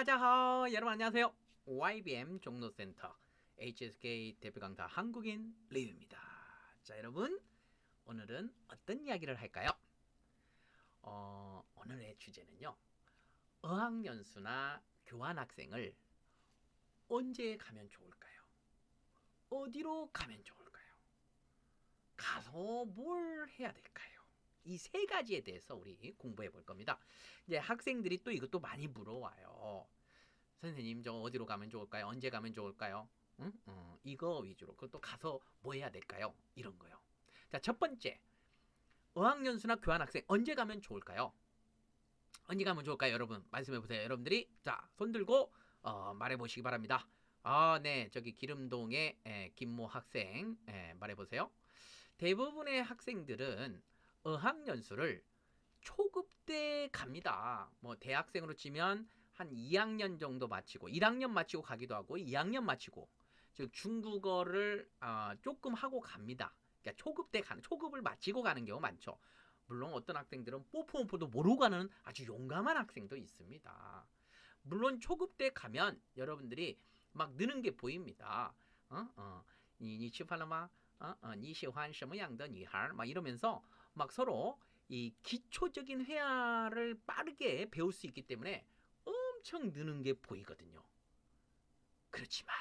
따자하 여러분 안녕하세요. YBM 종로센터 HSK 대표 강사 한국인 리뷰입니다. 자 여러분 오늘은 어떤 이야기를 할까요? 어, 오늘의 주제는요. 어학연수나 교환학생을 언제 가면 좋을까요? 어디로 가면 좋을까요? 가서 뭘 해야 될까요? 이 세 가지에 대해서 우리 공부해 볼 겁니다. 이제 학생들이 또 이것도 많이 물어와요. 선생님 저 어디로 가면 좋을까요? 언제 가면 좋을까요? 응? 어, 이거 위주로 그것도 가서 뭐 해야 될까요? 이런 거요. 자, 첫 번째. 어학연수나 교환학생 언제 가면 좋을까요? 언제 가면 좋을까요, 여러분? 말씀해 보세요. 여러분들이 자, 손 들고 어, 말해 보시기 바랍니다. 아, 네. 저기 기름동의 에, 김모 학생 에, 말해 보세요. 대부분의 학생들은 어학연수를 초급 때 갑니다. 뭐 대학생으로 치면 한 2학년 정도 마치고 1학년 마치고 가기도 하고 2학년 마치고 즉 중국어를 어, 조금 하고 갑니다. 그러니까 초급 때 가는 초급을 마치고 가는 경우 많죠. 물론 어떤 학생들은 뽀뽀뽀도 모르고 가는 아주 용감한 학생도 있습니다. 물론 초급 때 가면 여러분들이 막 느는 게 보입니다. 어? 어. 你你吃饭了吗? 어? 어. 你喜欢什么样的女孩?막 이러면서 막 서로 이 기초적인 회화를 빠르게 배울 수 있기 때문에 엄청 느는 게 보이거든요. 그렇지만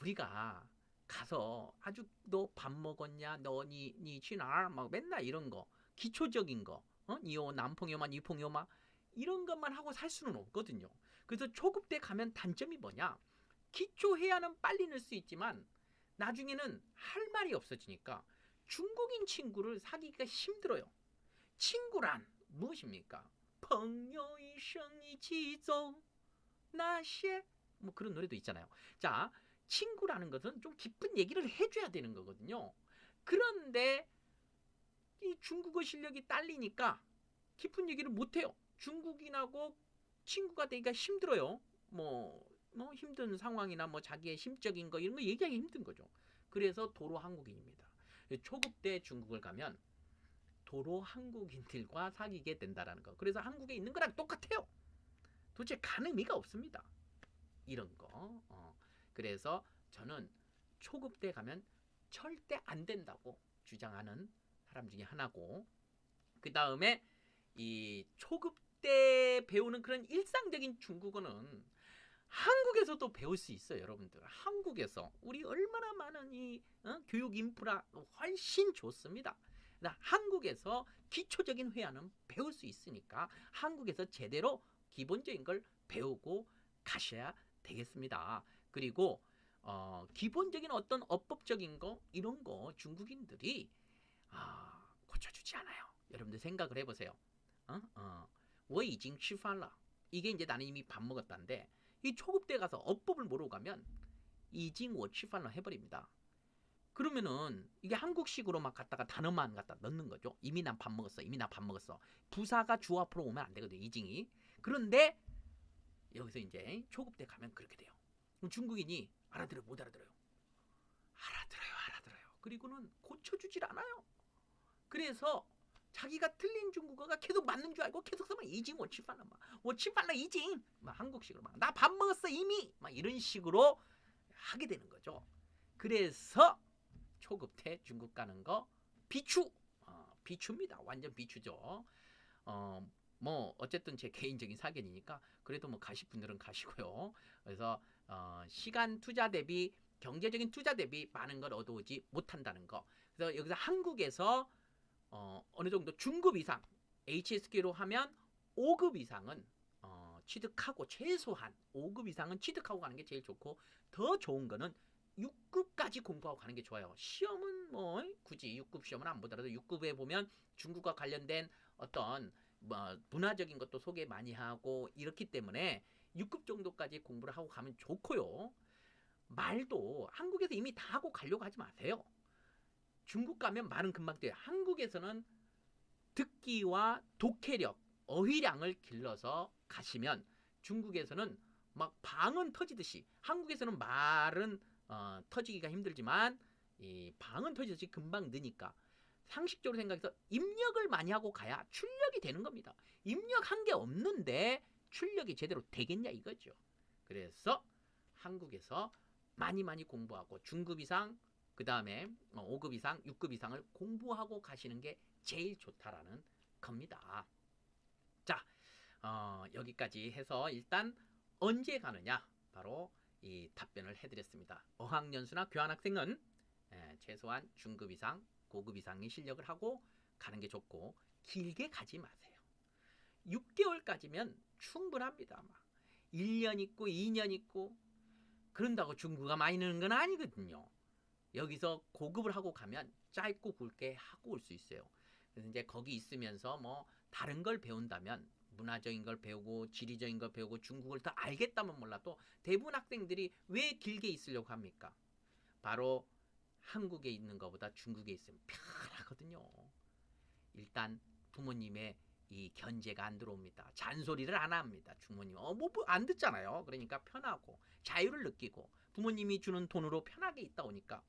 우리가 가서 아주 너 밥 먹었냐? 너니 니 취나? 막 맨날 이런 거 기초적인 거, 어? 니요 남풍요마 니풍요마 이런 것만 하고 살 수는 없거든요. 그래서 초급 때 가면 단점이 뭐냐? 기초 회화는 빨리 늘 수 있지만 나중에는 할 말이 없어지니까 중국인 친구를 사귀기가 힘들어요. 친구란 무엇입니까? 朋友一生一起走那些뭐 그런 노래도 있잖아요. 자, 친구라는 것은 좀 깊은 얘기를 해줘야 되는 거거든요. 그런데 이 중국어 실력이 딸리니까 깊은 얘기를 못해요. 중국인하고 친구가 되기가 힘들어요. 뭐, 뭐 힘든 상황이나 뭐 자기의 심적인 거 이런 거 얘기하기 힘든 거죠. 그래서 도로 한국인입니다. 초급 때 중국을 가면 도로 한국인들과 사귀게 된다라는 거. 그래서 한국에 있는 거랑 똑같아요. 도대체 가는 의미가 없습니다. 이런 거. 어. 그래서 저는 초급 때 가면 절대 안 된다고 주장하는 사람 중에 하나고 그 다음에 이 초급 때 배우는 그런 일상적인 중국어는 한국에서도 배울 수 있어요, 여러분들. 한국에서 우리 얼마나 많은 이 어? 교육 인프라 훨씬 좋습니다. 한국에서 기초적인 회화는 배울 수 있으니까 한국에서 제대로 기본적인 걸 배우고 가셔야 되겠습니다. 그리고 어, 기본적인 어떤 어법적인 거 이런 거 중국인들이 아, 고쳐주지 않아요. 여러분들 생각을 해보세요. 어? 어. 我已经吃饭了. 이게 이제 나는 이미 밥 먹었다는데 이 초급대 가서 어법을 모르고 가면 이징워 치판로 해버립니다. 그러면은 이게 한국식으로 막 갖다가 단어만 갖다 넣는 거죠. 이미 난 밥 먹었어. 이미 난 밥 먹었어. 부사가 주 앞으로 오면 안 되거든요. 이징이. 그런데 여기서 이제 초급대 가면 그렇게 돼요. 그럼 중국인이 알아들어 못 알아들어요. 알아들어요. 알아들어요. 그리고는 고쳐주질 않아요. 그래서 자기가 틀린 중국어가 계속 맞는 줄 알고 계속 쓰면 이징 워치팔라 막 워치팔라 이징 막 한국식으로 막 나 밥 먹었어 이미 막 이런 식으로 하게 되는 거죠. 그래서 초급 때 중국 가는 거 비추 어, 비추입니다. 완전 비추죠. 어, 뭐 어쨌든 제 개인적인 사견이니까 그래도 뭐 가실 분들은 가시고요. 그래서 어, 시간 투자 대비 경제적인 투자 대비 많은 걸 얻어오지 못한다는 거. 그래서 여기서 한국에서 어, 어느 정도 중급 이상 HSK로 하면 5급 이상은 어, 취득하고 최소한 5급 이상은 취득하고 가는 게 제일 좋고 더 좋은 거는 6급까지 공부하고 가는 게 좋아요. 시험은 뭐 굳이 6급 시험은 안 보더라도 6급에 보면 중국과 관련된 어떤 뭐 문화적인 것도 소개 많이 하고 이렇기 때문에 6급 정도까지 공부를 하고 가면 좋고요. 말도 한국에서 이미 다 하고 가려고 하지 마세요. 중국 가면 말은 금방 돼요. 한국에서는 듣기와 독해력, 어휘량을 길러서 가시면 중국에서는 막 방언 터지듯이 한국에서는 말은 어, 터지기가 힘들지만 이 방은 터지듯이 금방 느니까 상식적으로 생각해서 입력을 많이 하고 가야 출력이 되는 겁니다. 입력한 게 없는데 출력이 제대로 되겠냐 이거죠. 그래서 한국에서 많이 많이 공부하고 중급 이상 그 다음에 5급 이상, 6급 이상을 공부하고 가시는 게 제일 좋다라는 겁니다. 자, 어, 여기까지 해서 일단 언제 가느냐 바로 이 답변을 해드렸습니다. 어학연수나 교환학생은 예, 최소한 중급 이상, 고급 이상의 실력을 하고 가는 게 좋고 길게 가지 마세요. 6개월까지면 충분합니다. 아마. 1년 있고 2년 있고 그런다고 중국가 많이 느는 건 아니거든요. 여기서 고급을 하고 가면 짧고 굵게 하고 올 수 있어요. 그래서 이제 거기 있으면서 뭐 다른 걸 배운다면 문화적인 걸 배우고 지리적인 걸 배우고 중국을 더 알겠다면 몰라도 대부분 학생들이 왜 길게 있으려고 합니까? 바로 한국에 있는 것보다 중국에 있으면 편하거든요. 일단 부모님의 이 견제가 안 들어옵니다. 잔소리를 안 합니다. 부모님 어뭐안 듣잖아요. 그러니까 편하고 자유를 느끼고 부모님이 주는 돈으로 편하게 있다 오니까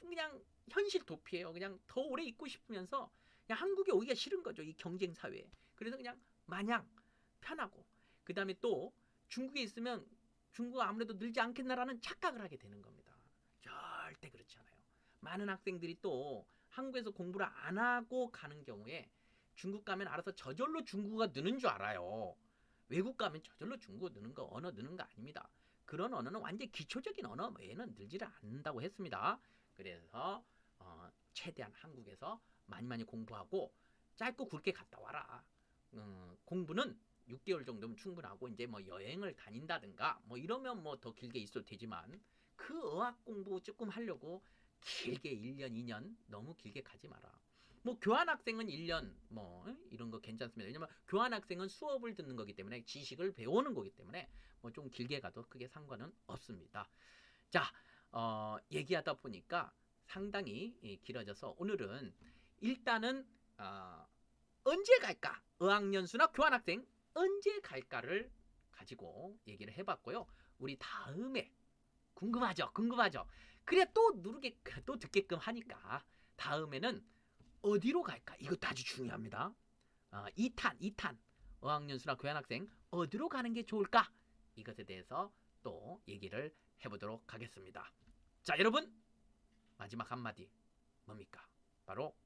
그냥 현실 도피해요. 그냥 더 오래 있고 싶으면서 그냥 한국에 오기가 싫은 거죠. 이 경쟁 사회에. 그래서 그냥 마냥 편하고 그 다음에 또 중국에 있으면 중국 아무래도 늘지 않겠나라는 착각을 하게 되는 겁니다. 절대 그렇지 않아요. 많은 학생들이 또 한국에서 공부를 안 하고 가는 경우에 중국 가면 알아서 저절로 중국어가 느는 줄 알아요. 외국 가면 저절로 중국어 느는 거 언어 느는 거 아닙니다. 그런 언어는 완전 기초적인 언어 외에는 늘지를 않는다고 했습니다. 그래서 어, 최대한 한국에서 많이 많이 공부하고 짧고 굵게 갔다 와라. 음, 공부는 6개월 정도면 충분하고 이제 뭐 여행을 다닌다든가 뭐 이러면 뭐 더 길게 있어도 되지만 그 어학 공부 조금 하려고 길게 1년, 2년 너무 길게 가지 마라. 뭐 교환 학생은 1년 뭐 이런 거 괜찮습니다. 왜냐면 교환 학생은 수업을 듣는 거기 때문에 지식을 배우는 거기 때문에 뭐 좀 길게 가도 크게 상관은 없습니다. 자, 어, 얘기하다 보니까 상당히 이, 길어져서 오늘은 일단은 어, 언제 갈까? 어학연수나 교환 학생 언제 갈까를 가지고 얘기를 해봤고요. 우리 다음에 궁금하죠? 궁금하죠? 그래 또 누르게 또 듣게끔 하니까 다음에는 어디로 갈까? 이것도 아주 중요합니다. 어, 2탄, 2탄 어학연수나 교환학생 어디로 가는 게 좋을까? 이것에 대해서 또 얘기를 해보도록 하겠습니다. 자, 여러분 마지막 한마디 뭡니까? 바로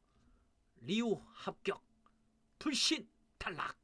리우 합격, 불신 탈락.